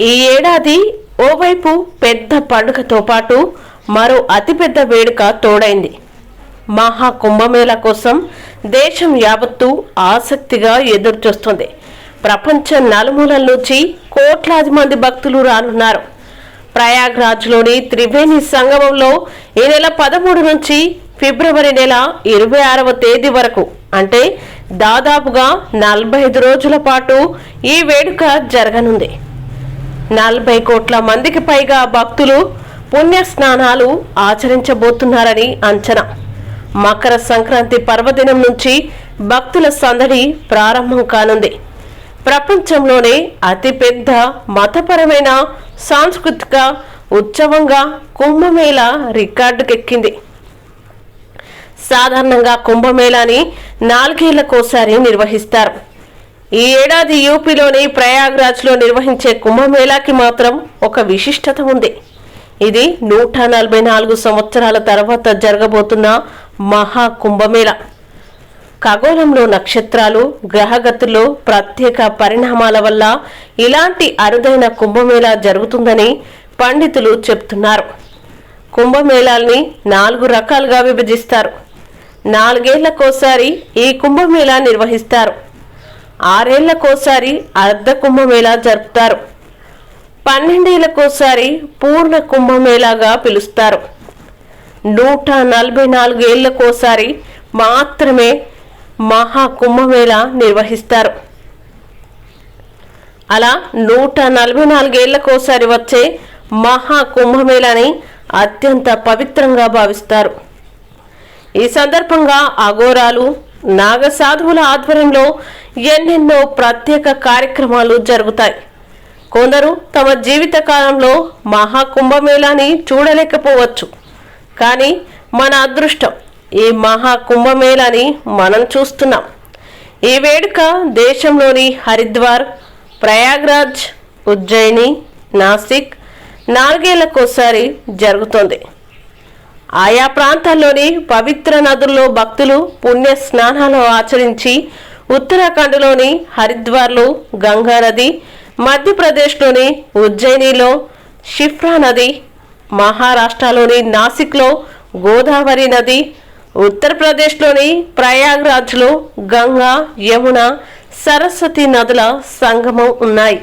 ఈ ఏడాది ఓవైపు పెద్ద పండుగతో పాటు మరో అతిపెద్ద వేడుక తోడైంది. మహా కుంభమేళా కోసం దేశం యావత్తు ఆసక్తిగా ఎదురుచూస్తుంది. ప్రపంచ నలుమూలల నుంచి కోట్లాది మంది భక్తులు రానున్నారు. ప్రయాగ్రాజ్లోని త్రివేణి సంగమంలో ఈ నెల పదమూడు నుంచి ఫిబ్రవరి నెల ఇరవై ఆరవ తేదీ వరకు అంటే దాదాపుగా నలభై ఐదు రోజుల పాటు ఈ వేడుక జరగనుంది. నలభై కోట్ల మందికి పైగా భక్తులు పుణ్య స్నానాలు ఆచరించబోతున్నారని అంచనా. మకర సంక్రాంతి పర్వదినం నుంచి భక్తుల సందడి ప్రారంభం కానుంది. ప్రపంచంలోనే అతిపెద్ద మతపరమైన సాంస్కృతిక ఉత్సవంగా కుంభమేళ రికార్డుకెక్కింది. సాధారణంగా కుంభమేళాని నాలుగేళ్ళకోసారి నిర్వహిస్తారు. ఈ ఏడాది యూపీలోని ప్రయాగ్రాజ్లో నిర్వహించే కుంభమేళాకి మాత్రం ఒక విశిష్టత ఉంది. ఇది నూట నలభై నాలుగు సంవత్సరాల తర్వాత జరగబోతున్న మహా కుంభమేళ. ఖగోళంలో నక్షత్రాలు గ్రహగతుల్లో ప్రత్యేక పరిణామాల వల్ల ఇలాంటి అరుదైన కుంభమేళా జరుగుతుందని పండితులు చెప్తున్నారు. కుంభమేళాల్ని నాలుగు రకాలుగా విభజిస్తారు. నాలుగేళ్ళకోసారి ఈ కుంభమేళా నిర్వహిస్తారు. ఆరేళ్ళకోసారి అర్ధ కుంభమేళా జరుపుతారు. పన్నెండేళ్ళకోసారి పూర్ణ కుంభమేళాగా పిలుస్తారు. నూట నలభై నాలుగేళ్ళకోసారి మాత్రమే మహా కుంభమేళా నిర్వహిస్తారు. అలా నూట నలభై నాలుగేళ్ళకోసారి వచ్చే మహా కుంభమేళాని అత్యంత పవిత్రంగా భావిస్తారు. ఈ సందర్భంగా అఘోరాలు నాగ సాధువుల ఆధ్వర్యంలో ఎన్నెన్నో ప్రత్యేక కార్యక్రమాలు జరుగుతాయి. కొందరు తమ జీవిత కాలంలో మహాకుంభమేళాని చూడలేకపోవచ్చు. కానీ మన అదృష్టం ఈ మహాకుంభమేళాని మనం చూస్తున్నాం. ఈ వేడుక దేశంలోని హరిద్వార్ ప్రయాగ్రాజ్ ఉజ్జయిని నాసిక్ నాలుగేళ్ళకోసారి జరుగుతోంది. ఆయా ప్రాంతాల్లోని పవిత్ర నదుల్లో భక్తులు పుణ్య స్నానాలు ఆచరించి ఉత్తరాఖండ్లోని హరిద్వార్లో గంగా నది మధ్యప్రదేశ్లోని ఉజ్జయినిలో షిఫ్రా నది మహారాష్ట్రలోని నాసిక్లో గోదావరి నది ఉత్తరప్రదేశ్లోని ప్రయాగ్రాజ్లో గంగా యమున సరస్వతి నదుల సంగమం ఉన్నాయి.